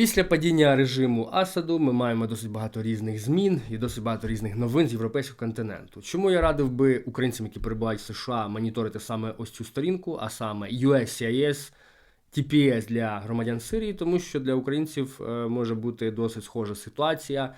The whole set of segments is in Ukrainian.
Після падіння режиму Асаду ми маємо досить багато різних змін і досить багато різних новин з європейського континенту. Чому я радив би українцям, які перебувають в США, моніторити саме ось цю сторінку, а саме USCIS TPS для громадян Сирії, тому що для українців е, може бути досить схожа ситуація.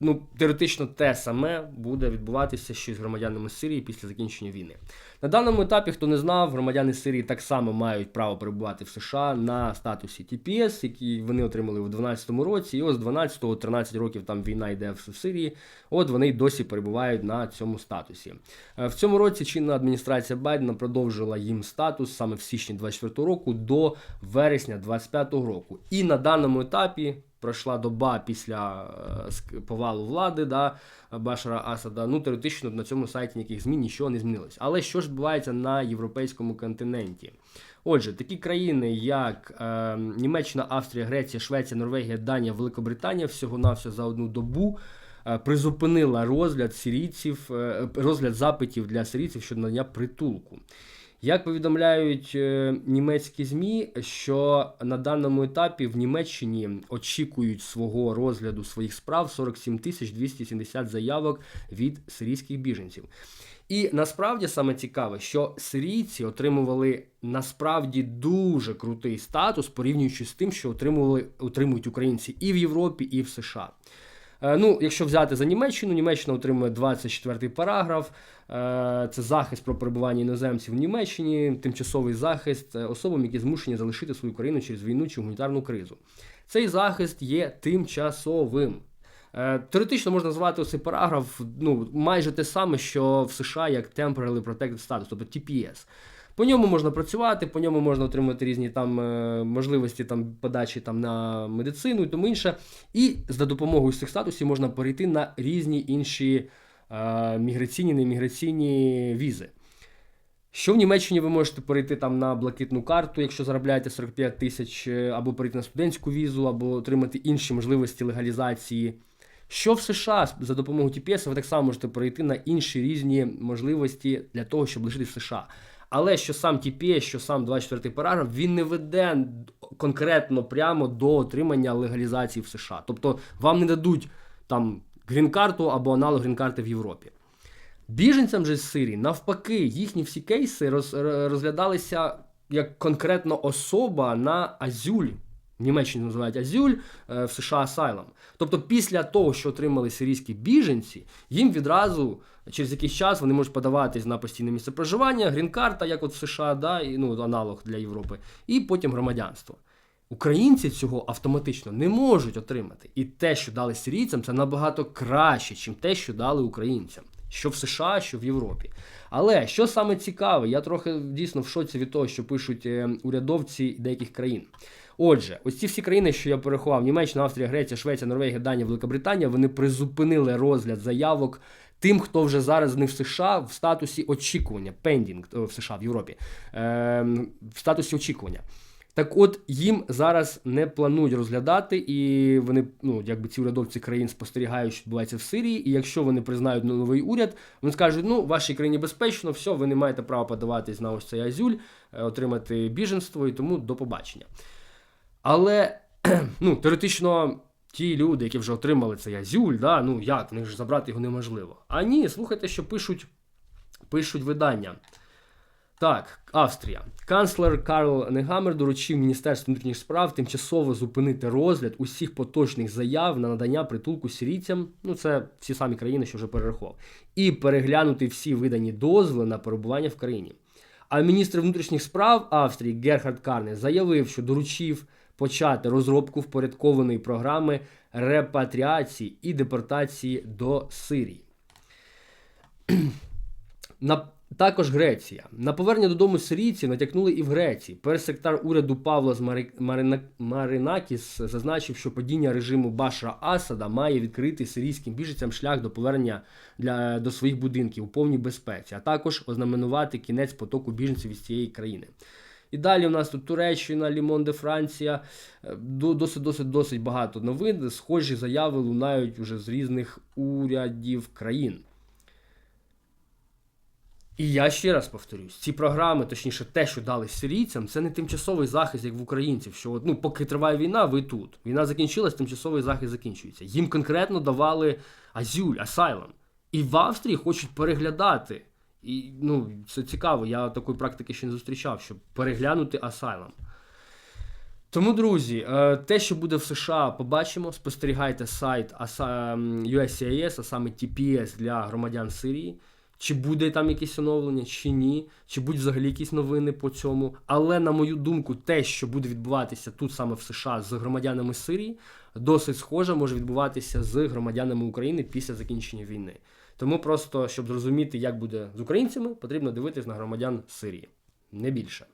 Ну, теоретично те саме буде відбуватися ще з громадянами Сирії після закінчення війни. На даному етапі, хто не знав, громадяни Сирії так само мають право перебувати в США на статусі TPS, який вони отримали у 2012 році. І ось з 12-13 років там війна йде в Сирії. От вони й досі перебувають на цьому статусі. Е, В цьому році чинна адміністрація Байдена продовжила їм статус саме в січні 24 року до вересня 25 року. І на даному етапі. Пройшла доба після е, повалу влади да, Башара Асада. Ну, теоретично на цьому сайті ніяких змін нічого не змінилось. Але що ж відбувається на європейському континенті? Отже, такі країни, як е, Німеччина, Австрія, Греція, Швеція, Норвегія, Данія, Великобританія, всього навсього за одну добу е, призупинила розгляд сирійців, е, розгляд запитів для сирійців щодо надання притулку. Як повідомляють е, німецькі ЗМІ, що на даному етапі в Німеччині очікують свого розгляду своїх справ 47 тисяч 270 заявок від сирійських біженців. І насправді саме цікаве, що сирійці отримували насправді дуже крутий статус, порівнюючи з тим, що отримували отримують українці і в Європі, і в США. Е, Ну, якщо взяти за Німеччину, Німеччина отримує 24-й параграф. Е, Це захист про перебування іноземців в Німеччині, тимчасовий захист е, особам, які змушені залишити свою країну через війну чи гуманітарну кризу. Цей захист є тимчасовим. Теоретично можна назвати цей параграф ну, майже те саме, що в США як Temporarily Protected Status, тобто TPS. По ньому можна працювати, по ньому можна отримати різні там е, можливості там подачі там на медицину і тому інше. І за допомогою цих статусів можна перейти на різні інші е, міграційні, неміграційні візи. Що в Німеччині ви можете перейти там на блакитну карту, якщо заробляєте 45 тисяч, е, або перейти на студентську візу, або отримати інші можливості легалізації. Що в США за допомогою TPS ви так само можете перейти на інші різні можливості для того, щоб лишитись в США. Але що сам TPS, що сам 24 параграф, він не веде конкретно прямо до отримання легалізації в США. Тобто вам не дадуть там грін-карту або аналог грін-карти в Європі. Біженцям же з Сирії, навпаки, їхні всі кейси роз, розглядалися як конкретно особа на азюль. В Німеччині називають азюль, е, в США асайлом. Тобто, після того, що отримали сирійські біженці, їм відразу через якийсь час вони можуть подаватись на постійне місце проживання, грін-карта, як от в США, да, і, ну, аналог для Європи, і потім громадянство. Українці цього автоматично не можуть отримати. І те, що дали сирійцям, це набагато краще, ніж те, що дали українцям. Що в США, що в Європі. Але що саме цікаве, я трохи дійсно в шоці від того, що пишуть е, урядовці деяких країн. Отже, ось ці всі країни, що я переховав: Німеччина, Австрія, Греція, Швеція, Норвегія, Данія, Великобританія, вони призупинили розгляд заявок тим, хто вже зараз не в США в статусі очікування, пендінг в США в Європі, е, в статусі очікування. Так от їм зараз не планують розглядати, і вони, ну якби ці урядовці країн спостерігають, що відбувається в Сирії. І якщо вони признають новий уряд, вони скажуть, ну вашій країні безпечно, все, ви не маєте права подаватись на ось цей азюль, е, отримати біженство і тому до побачення. Але ну, теоретично ті люди, які вже отримали цей азюль, да, ну як, в них ж забрати його неможливо. А ні, слухайте, що пишуть, пишуть видання. Так, Австрія. Канцлер Карл Негамер доручив Міністерству внутрішніх справ тимчасово зупинити розгляд усіх поточних заяв на надання притулку сирійцям. Ну, це всі самі країни, що вже перерахував, і переглянути всі видані дозволи на перебування в країні. А міністр внутрішніх справ Австрії Герхард Карне заявив, що доручив почати розробку впорядкованої програми репатріації і депортації до Сирії. На також Греція. На повернення додому сирійців натякнули і в Греції. Персектар уряду Павлос Мари... Марина... Маринакіс зазначив, що падіння режиму Башара Асада має відкрити сирійським біженцям шлях до повернення для... до своїх будинків у повній безпеці, а також ознаменувати кінець потоку біженців із цієї країни. І далі у нас тут Туреччина, Лімон де Франція. Е, до- Досить досить досить багато новин. Схожі заяви лунають уже з різних урядів країн. І я ще раз повторюсь: ці програми, точніше, те, що дали сирійцям, це не тимчасовий захист, як в українців. Що ну, поки триває війна, ви тут. Війна закінчилась, тимчасовий захист закінчується. Їм конкретно давали азюль, асайлам. І в Австрії хочуть переглядати. І ну, це цікаво, я такої практики ще не зустрічав, щоб переглянути асайлам. Тому, друзі, е, те, що буде в США, побачимо. Спостерігайте сайт USCIS, а саме TPS для громадян Сирії. Чи буде там якесь оновлення, чи ні, чи будуть взагалі якісь новини по цьому. Але, на мою думку, те, що буде відбуватися тут саме в США з громадянами Сирії, досить схоже може відбуватися з громадянами України після закінчення війни. Тому просто, щоб зрозуміти, як буде з українцями, потрібно дивитись на громадян Сирії. Не більше.